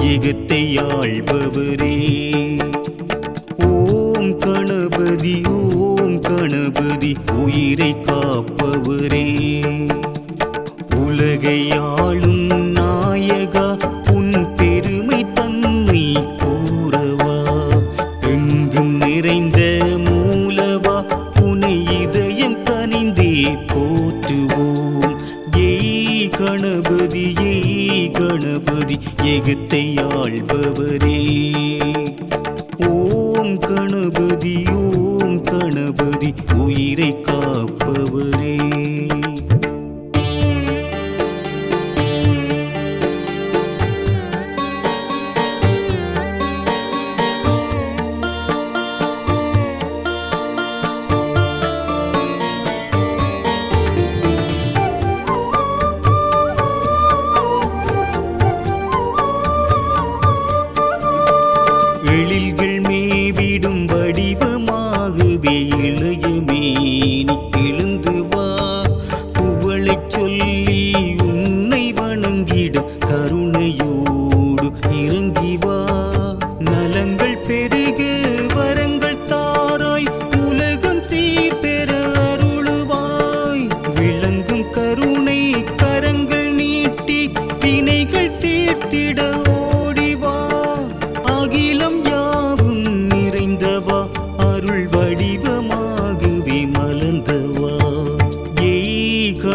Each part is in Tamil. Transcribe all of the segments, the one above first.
ஏகத்தை ஆள்பவரே. ஓம் கணபதி ஓம் கணபதி உயிரை காப்பவரே. உலகை ஆளும் நாயகா உன் பெருமை தன்மை கூறவா. எங்கும் நிறைந்த எகத்தை ஆள்பவரே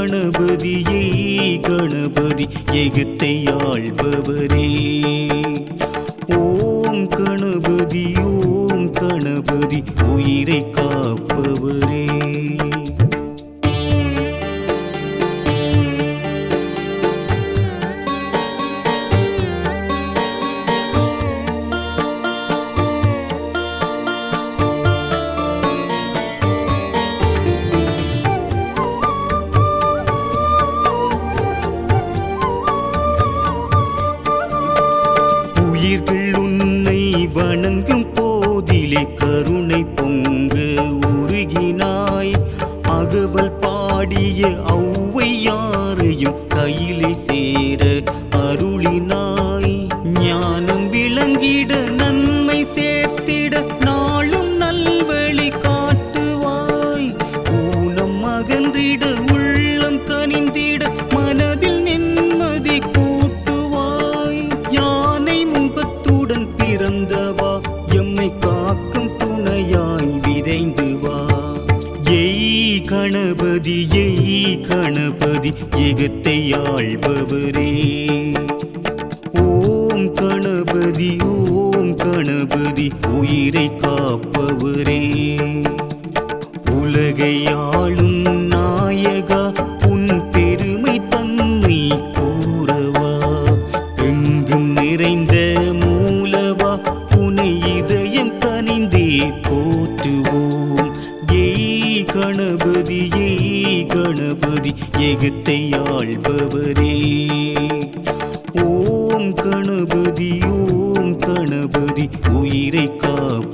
கணபதியே கணபதி ஏய் கணபதி எகத்தை ஆள்பவரே. ஓம் கணபதி ஓம் கணபதி உயிரை காப்பவரே. போதிலே கருணை பொங்கு உருகினாய். அகவல் பாடிய ஔவை யாரையும் கையிலே சேர அருளினாய். ஞானம் விளங்கிட நன்மை சேர்த்திட நாளும் நல்வழி காட்டுவாய். ஊனம் அகன்றிட ஆலயத்தை ஆள்பவரே. ஓம் கணபதி ஓம் கணபதி உயிரை காப்பவரே. எகத்தை ஆள்பவரே. ஓம் கணபதி ஓம் கணபதி உயிரை காப்ப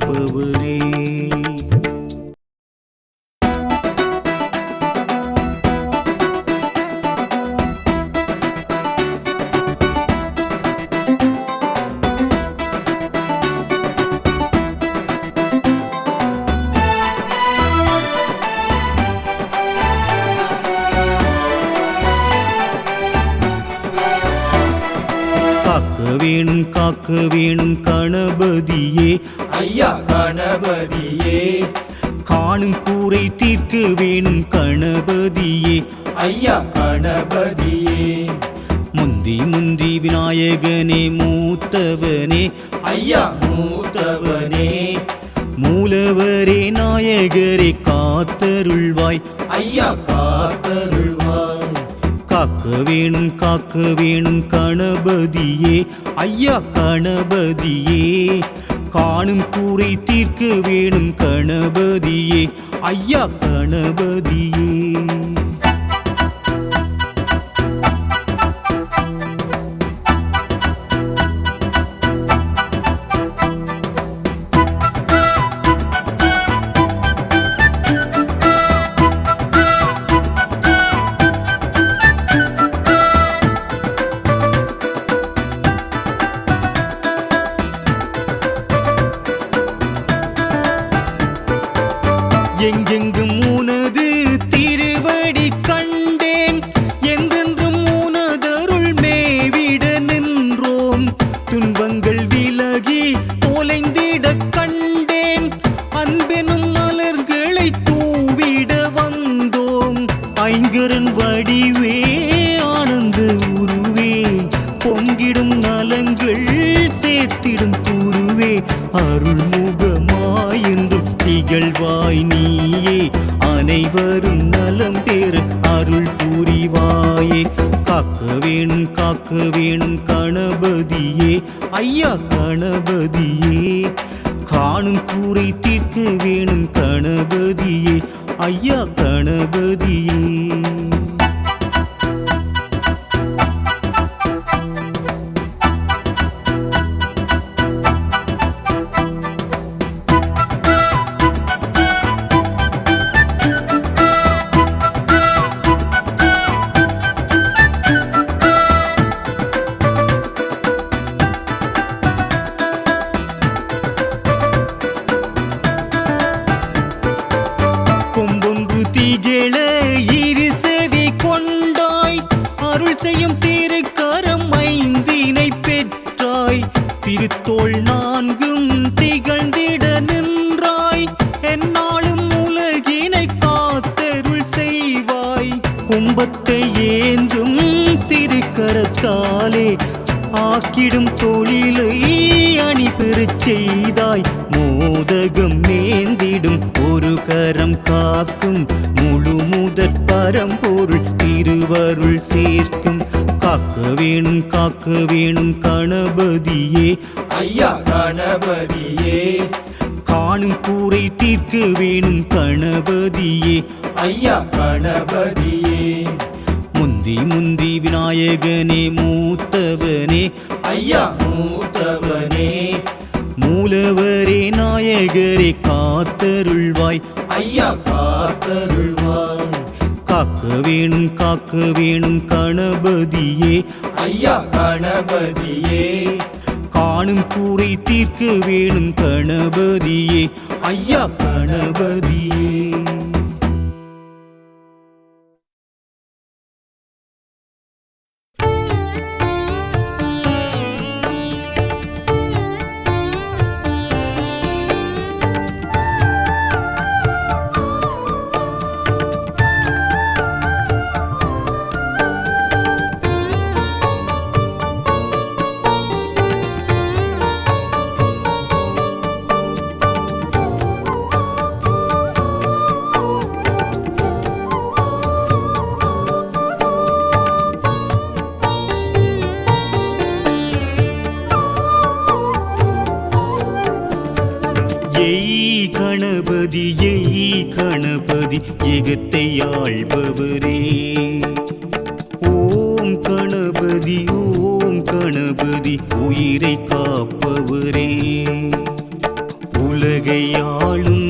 காக்க வேணும் காக்க வேணும் கணபதியே. ஐயா கணபதியே. காணும் கூரை தீர்க்க வேணும் கணபதியே. ஐயா கணபதியே. முந்தி முந்தி விநாயகனே மூத்தவனே. ஐயா மூத்தவனே. மூலவரே நாயகரே காத்தருள்வாய். ஐயா காத்தருள்வாய் காக்க வேணும் காக்க வேணும் கணபதியே ஐயா கணபதியே. காணும் கூரை தீர்க்க வேணும் கணபதியே ஐயா கணபதியே. அனைவரும் நலம் பெற அருள் புரிவாயே. காக்க வேணும் காக்க வேணும் கணபதியே. ஐயா கணபதியே. காணும் கூரை தீர்க்க வேணும் கணபதியே. ஐயா கணபதியே. கொம்பொன்று இரு செவி கொண்டாய். அருள் செய்யும் திருக்கரம் ஐந்தினை பெற்றாய். திருத்தோள் நான்கும் திகழ்ந்திட நின்றாய். என்னாலும் உலகினை காத்தருள் செய்வாய். கும்பத்தை ஏந்தும் திருக்கரத்தாலே ஆக்கிடும் தொழிலை அணி பெறச் செய்தாய். மோதகம் நேந்திடும் ஒரு கரம் காக்கும் முதற் பரம்பொருள் திருவருள் சேர்க்கும். காக்க வேணும் காக்க வேணும் கணபதியே. ஐயா கணபதியே. காணும் கூரை தீர்க்க வேணும் கணபதியே. ஐயா கணபதியே. முந்தி முந்தி விநாயகனே மூத்தவனே. ஐயா மூத்தவனே. மூலவரே நாயகரே காத்தருள்வாய். ஐயா காத்தருள்வாய். காக்க வேணும் காக்க வேணும் கணபதியே. ஐயா கணபதியே. காணும் கூரை தீர்க்க வேணும் கணபதியே. ஐயா கணபதியே. எய் கணபதி எய் கணபதி எகத்தை ஆள்பவரே. ஓம் கணபதி ஓம் கணபதி உயிரை காப்பவரே. உலகை ஆளும்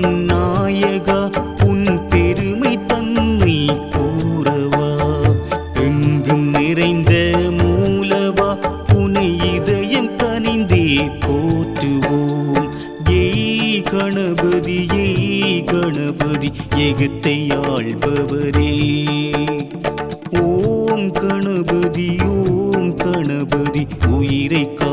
கணபதி ஓம் கணபதி உயிரை கா